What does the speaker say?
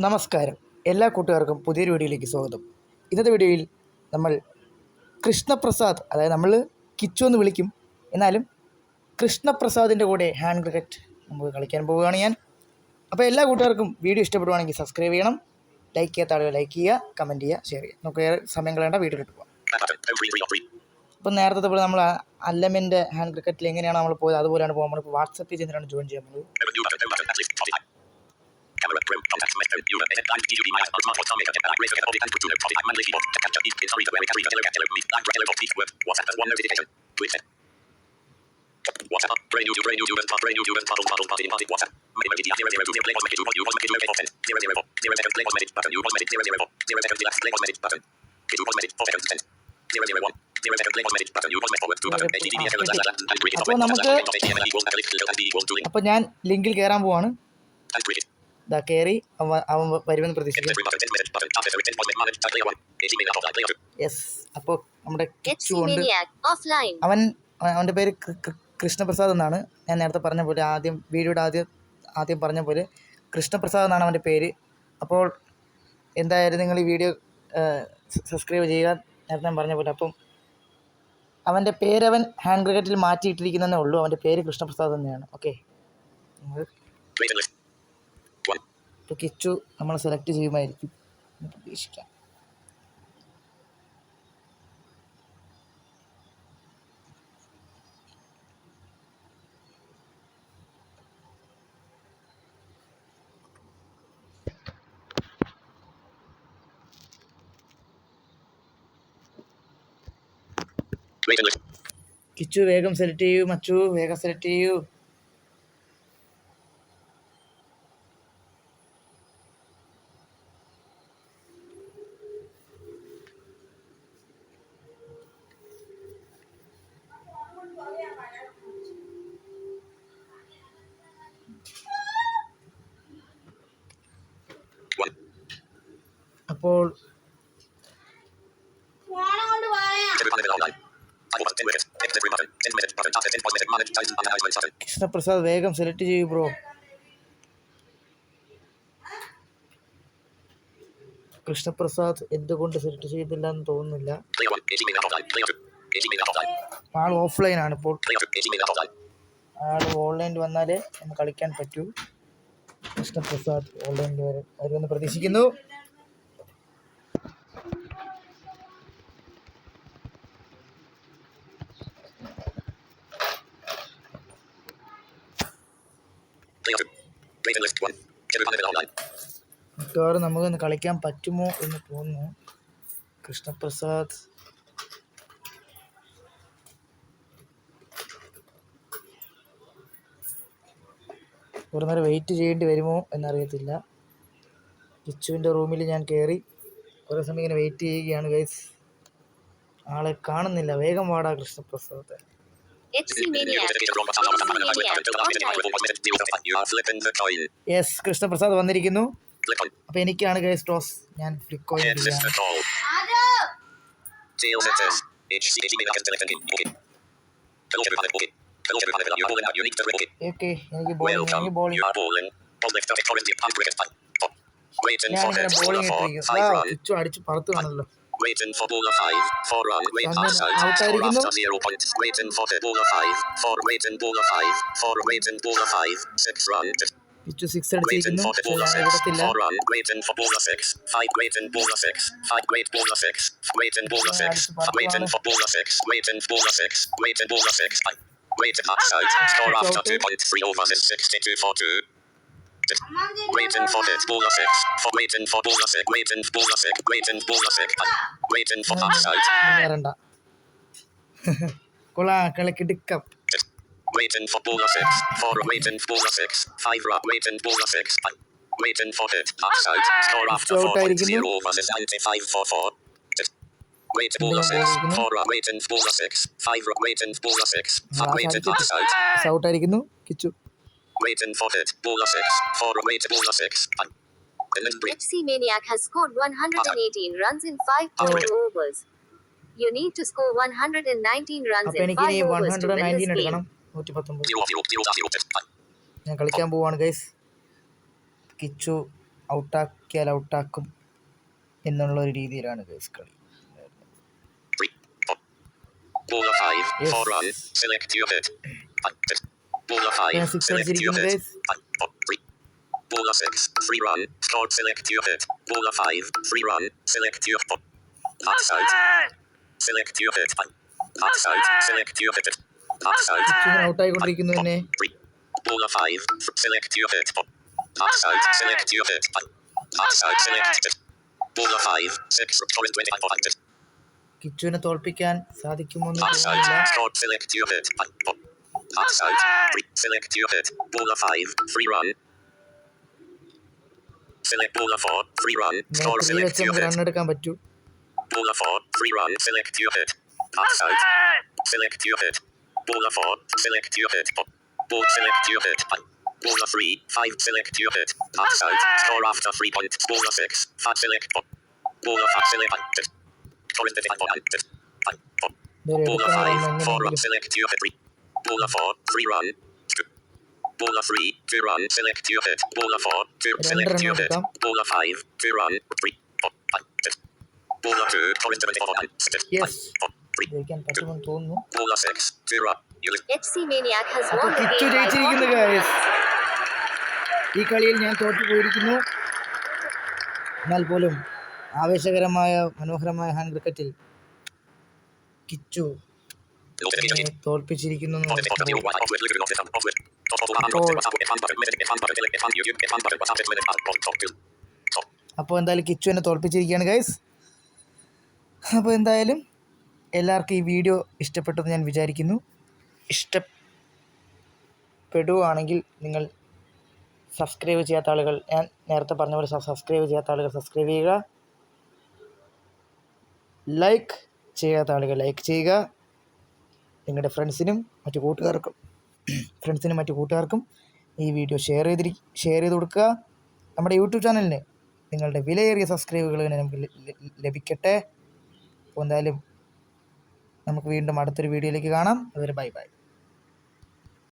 നമസ്കാരം. എല്ലാ കൂട്ടുകാർക്കും പുതിയൊരു വീഡിയോയിലേക്ക് സ്വാഗതം. ഇന്നത്തെ വീഡിയോയിൽ നമ്മൾ കൃഷ്ണപ്രസാദ് അതായത് നമ്മൾ കിച്ചു എന്ന് വിളിക്കും. എന്നാലും കൃഷ്ണപ്രസാദിന്റെ കൂടെ ഹാൻഡ് ക്രിക്കറ്റ് നമുക്ക് കളിക്കാൻ പോവുകയാണ് ഞാൻ. അപ്പോൾ എല്ലാ കൂട്ടുകാർക്കും വീഡിയോ ഇഷ്ടപ്പെടുവാണെങ്കിൽ സബ്സ്ക്രൈബ് ചെയ്യണം. ലൈക്ക് ചെയ്യാത്ത ആളുകൾ ലൈക്ക് ചെയ്യുക കമന്റ് ചെയ്യുക ഷെയർ ചെയ്യുക. നമുക്ക് സമയം കളയേണ്ട വീഡിയോയിലിട്ട് പോകാം അപ്പോൾ നേരത്തെ പോലെ നമ്മൾ അല്ലമിന്റെ ഹാൻഡ് ക്രിക്കറ്റിൽ എങ്ങനെയാണ് നമ്മൾ പോയത് അതുപോലെയാണ് പോകുമ്പോൾ വാട്സപ്പ് ചെന്നിട്ടാണ് ജോയിൻ ചെയ്യാൻ പോകുന്നത്. Camera Pro contact method viewer edit line DUD my smart phone make a back raise get all the time to profit I'm manly keyboard to capture in sorry where we can read hello hello me line hello dot word WhatsApp one notification Twitter WhatsApp brain you brain you you part brain you you Bottle. part party party WhatsApp Many many zero zero two play was make you you was make No. okay zero zero zero second play was made. button you was made. zero zero zero second last play was made. button Kid you was made. four seconds sent zero zero one zero you അപ്പോൾ നമുക്ക് അപ്പോൾ ഞാൻ ലിങ്കിൽ കയറാൻ പോവാണ് ഇതാ കയറി അവൻ അവൻ വരുമെന്ന് യെസ് അപ്പോൾ നമ്മുടെ കിച്ചു ഉണ്ട്. അവൻ അവൻ- അവന്റെ പേര് കൃഷ്ണപ്രസാദ് എന്നാണ്. ഞാൻ നേരത്തെ പറഞ്ഞ പോലെ ആദ്യം വീഡിയോയുടെ ആദ്യം ആദ്യം പറഞ്ഞ പോലെ കൃഷ്ണപ്രസാദ് എന്നാണ് അവന്റെ പേര്. അപ്പോൾ എന്തായാലും നിങ്ങൾ ഈ വീഡിയോ സബ്സ്ക്രൈബ് ചെയ്യുക. നേരത്തെ ഞാൻ പറഞ്ഞ പോലെ അപ്പം അവന്റെ പേരവൻ ഹാൻഡ് ക്രിക്കറ്റിൽ മാറ്റിയിട്ടിരിക്കുന്നതേ ഉള്ളൂ. അവന്റെ പേര് കൃഷ്ണപ്രസാദ് തന്നെയാണ്. ഓക്കെ ഇപ്പോൾ കിച്ചു നമ്മൾ സെലക്ട് ചെയ്യുമായിരിക്കും എന്ന് പ്രതീക്ഷിക്കാം. കിച്ചു വേഗം സെലക്ട് ചെയ്യൂ മച്ചു വേഗം സെലക്ട് ചെയ്യൂ. അപ്പോൾ കൃഷ്ണപ്രസാദ് വേഗം സെലക്ട് ചെയ്യൂ ബ്രോ കൃഷ്ണപ്രസാദ് എന്തുകൊണ്ട് സെലക്ട് ചെയ്തില്ല എന്ന് തോന്നുന്നില്ല. ആൾ ഓഫ്ലൈൻ ആണ് ഇപ്പോൾ. ആൾ ഓൺലൈൻ വന്നാലേ നമുക്ക് കളിക്കാൻ പറ്റൂ. കൃഷ്ണപ്രസാദ് ഓൺലൈൻ വരും വരുമെന്ന് പ്രതീക്ഷിക്കുന്നു. മിക്കവാറും നമുക്കൊന്ന് കളിക്കാൻ പറ്റുമോ എന്ന് തോന്നുന്നു. കൃഷ്ണപ്രസാദ്. ഒരു നേരം വെയിറ്റ് ചെയ്യേണ്ടി വരുമോ എന്നറിയത്തില്ല. കിച്ചുവിന്റെ റൂമിൽ ഞാൻ കയറി കുറേ സമയം ഇങ്ങനെ വെയിറ്റ് ചെയ്യുകയാണ് ഗൈസ് ആളെ കാണുന്നില്ല. വേഗം വാടാ കൃഷ്ണപ്രസാദ്. യെസ് കൃഷ്ണപ്രസാദ് വന്നിരിക്കുന്നു. അപ്പൊ എനിക്കാണ് ഗൈസ് ടോസ് ഞാൻ ഫ്ലിപ്പ് എനിക്ക് ബോളിംഗ് അടിച്ച് പറത്ത് കാണല്ലോ Waiting for bowler 5, 4 run, wait അങ്ങനെ pass out, out 4 ആയിരിക്കുന്നു. after 0 points, waiting for the bowler 5, 4 waiting bowler 5, 4 waiting bowler 5, 6 run, Kichu six waiting അടിച്ചിരിക്കുന്നു for the പക്ഷേ bowler ഞാൻ 6, ഇവിടത്തില്ല 4 run, waiting for bowler 6, 5 waiting bowler 6, 5 wait bowler 6, waiting bowler 6, waiting for bowler 6, waiting bowler 6, waiting bowler 6, waiting pass out, score after 2.3 overs is 62 for 2. Waiting for hit, bowler 6, for waiting for bowler 6, waiting for bowler 6, waiting bowler 6, waiting for pass out. മുന്നേറണ്ട കൊള്ളാ കളി കിടുക്കം Waiting for bowler 6, 4 waiting for bowler 6, 5 run, waiting bowler 6, five. waiting for hit, pass out, score after Out 4.0 ആയിരിക്കുന്നു. overs is 95 for 4. Wait bowler 6, 4 run, waiting for bowler 6, 5 run, waiting for bowler 6, 5 waiting pass out, ഔട്ടായിരിക്കുന്നു Kichu waiting for it. bowler 6, 4 run, waiting bowler 6. And break. Maniac has scored 118 runs in 5 overs. You need to score 119 runs in 5 overs to win this game. ഞാൻ കളിക്കാൻ പോവാണ് guys Kichu ഔട്ടാക്കിയാൽ ഔട്ടാക്കും എന്നുള്ള ഒരു രീതിയിലാണ് guys കളി. Yes. Four run. Select your hit. One. Hit. Bowler five. ഞാൻ six Select your അടിച്ചിരിക്കുന്നു hit. Guys One. Four. Three. Bowler six. Three run. Scored. Select your hit. Bowler five. Three run. Select your four. That's out. Select your hit. One. That's out. Select your hit. That's out. ഇങ്ങനെ ഔട്ടായിക്കൊണ്ടിരിക്കുന്നു തന്നെ Three. Bowler five. Select your hit. Four. That's out. Select your hit. One. That's out. Select it. Bowler five. Six. Scoring twenty-nine for hundred. കിച്ചുവിനെ തോൽപ്പിക്കാൻ സാധിക്കുമെന്ന് That's തോന്നുന്നില്ല Pass out. Re- select your hit. Ball of five. Free run. Select ball of four. Free run. Score. Select your hit. Ball of four. Free run. Select your hit. Pass out. Select your hit. Ball of four. Select your hit. Ball. Select your hit. Ball of three. Five. Select your hit. Pass out. Score after three points. Ball of six. Fat select. Ball of fat select. Score is the fifth one. Ball of five. Four. Select your hit. Bowler four. Three run. Bola three. Two run. Select your hit. Bola four. Two. Select your hit. Bola Bowler five. Two run. Three. Four. five, Hit. Bowler two. Yes. Two run. FC Maniac has won the game by ജയിച്ചിരിക്കുന്നു 40 guys ഈ കളിയിൽ ഞാൻ തോറ്റു പോയിരിക്കുന്നു എന്നാൽ പോലും ആവേശകരമായ മനോഹരമായ ഹാൻഡ് ക്രിക്കറ്റിൽ കിച്ചു തോൽപ്പിച്ചിരിക്കുന്നു അപ്പോൾ എന്തായാലും കിച്ചു എന്നെ തോൽപ്പിച്ചിരിക്കുകയാണ് ഗൈസ് അപ്പോൾ എന്തായാലും എല്ലാവർക്കും ഈ വീഡിയോ ഇഷ്ടപ്പെട്ടെന്ന് ഞാൻ വിചാരിക്കുന്നു. ഇഷ്ടപ്പെടുകയാണെങ്കിൽ നിങ്ങൾ സബ്സ്ക്രൈബ് ചെയ്യാത്ത ആളുകൾ ഞാൻ നേരത്തെ പറഞ്ഞ പോലെ സബ്സ്ക്രൈബ് ചെയ്യാത്ത ആളുകൾ സബ്സ്ക്രൈബ് ചെയ്യുക. ലൈക്ക് ചെയ്യാത്ത ആളുകൾ ലൈക്ക് ചെയ്യുക. നിങ്ങളുടെ ഫ്രണ്ട്സിനും മറ്റു കൂട്ടുകാർക്കും ഫ്രണ്ട്സിനും മറ്റു കൂട്ടുകാർക്കും ഈ വീഡിയോ ഷെയർ ചെയ്തിരി ഷെയർ ചെയ്ത് കൊടുക്കുക. നമ്മുടെ യൂട്യൂബ് ചാനലിന് നിങ്ങളുടെ വിലയേറിയ സബ്സ്ക്രൈബുകൾ നമുക്ക് ലഭിക്കട്ടെ. എന്തായാലും നമുക്ക് വീണ്ടും അടുത്തൊരു വീഡിയോയിലേക്ക് കാണാം. അതുവരെ ബൈ ബൈ